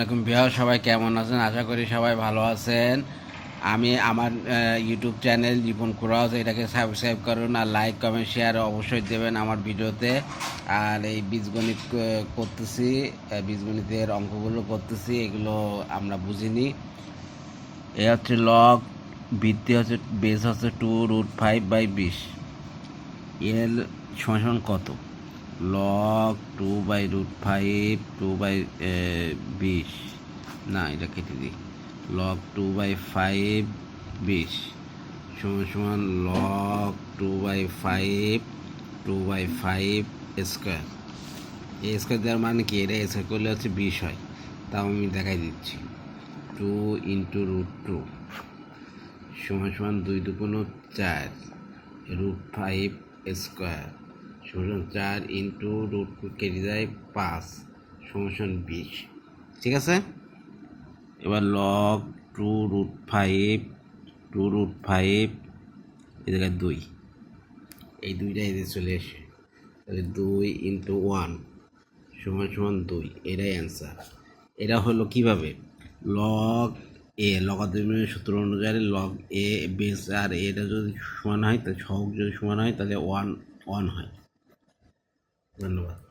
আলাইকুম বিহার সবাই কেমন আছেন? আশা করি সবাই ভালো আছেন। আমি আমার ইউটিউব চ্যানেল জীবন কুরাজ এটাকে সাবস্ক্রাইব করুন আর লাইক কমেন্ট শেয়ার অবশ্যই দেবেন আমার ভিডিওতে। আর এই বীজগণিত করতেছি বীজগণিতের অঙ্কগুলো করতেছি, এগুলো আমরা বুঝিনি। এ হচ্ছে লগ ভিত্তি হচ্ছে বেস হচ্ছে টু রুট ফাইভ বাই বিশ। এর সমান কত? Log two by root five two by বিশ না এটা কেটে দিই। লগ টু বাই ফাইভ বিশ সমান সমান log two by five two by five square এই স্কোয়ার দেওয়ার মানে কি? এটা স্কোয়ার করলে হচ্ছে বিশ হয়। তাও আমি দেখাই দিচ্ছি। টু ইন্টু রুট টু সমান সমান দুই দুগুণ চার রুট ফাইভ স্কোয়ার সমান চার ইন্টু রুট কেটে যায় পাঁচ সমান বিশ। ঠিক আছে? এবার log two root five two root five এই জায়গায় দুই। এই দুইটা এদের চলে আসে। তাহলে দুই ইন্টু ওয়ান সমান সমান দুই এটাই অ্যান্সার এটা হলো কীভাবে? লগ এ লগারিদমের সূত্র অনুযায়ী লগ এ বেস আর এটা যদি সমান হয় তাহলে সহগ যদি সমান হয়, তাহলে ওয়ান ওয়ান হয়। ধন্যবাদ।